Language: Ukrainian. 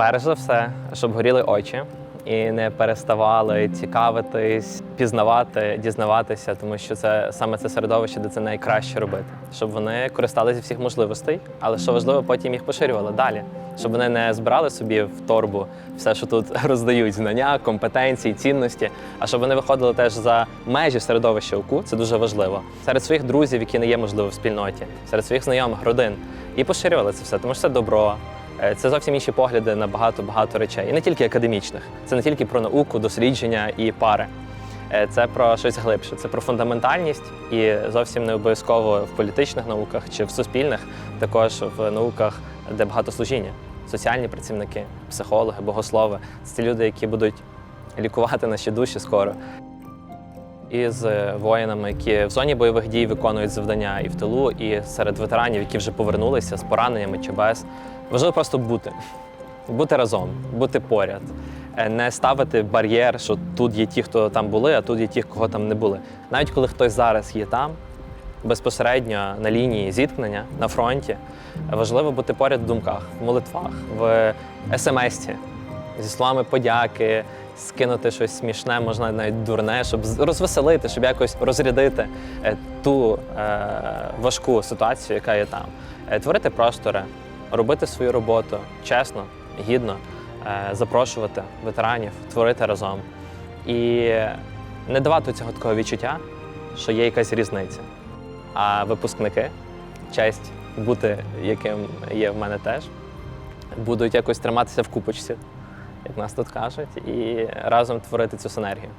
Перш за все, щоб горіли очі і не переставали цікавитись, пізнавати, дізнаватися, тому що це саме це середовище, де це найкраще робити. Щоб вони користалися всіх можливостей, але що важливо, потім їх поширювали далі. Щоб вони не збирали собі в торбу все, що тут роздають знання, компетенції, цінності, а щоб вони виходили теж за межі середовища УКУ, це дуже важливо. Серед своїх друзів, які не є можливо в спільноті, серед своїх знайомих, родин, і поширювали це все, тому що це добро. Е, Це зовсім інші погляди на багато багато речей, і не тільки академічних. Це не тільки про науку, дослідження і пари. Е, Це про щось глибше. Це про фундаментальність і зовсім не обов'язково в політичних науках чи в суспільних, також в науках, де багато служіння. Соціальні працівники, психологи, богослови це ті люди, які будуть лікувати наші душі скоро. І з воїнами, які в зоні бойових дій виконують завдання і в тилу, і серед ветеранів, які вже повернулися з пораненнями чи без. Важливо просто бути, бути разом, бути поряд, Е, не ставити бар'єр, що тут є ті, хто там були, а тут є ті, кого там не були. Навіть коли хтось зараз є там, безпосередньо на лінії зіткнення на фронті, важливо бути поряд в думках, в молитвах, в смс-ті зі словами подяки, скинути щось смішне, можна навіть дурне, щоб розвеселити, щоб якось розрядити е, ту е, важку ситуацію, яка є там. Творити простори, робити свою роботу чесно, гідно, е, запрошувати ветеранів, творити разом. І не давати цього такого відчуття, що є якась різниця. А випускники, честь бути, яким є в мене теж, будуть якось триматися в купочці, як нас тут кажуть, і разом творити цю синергію.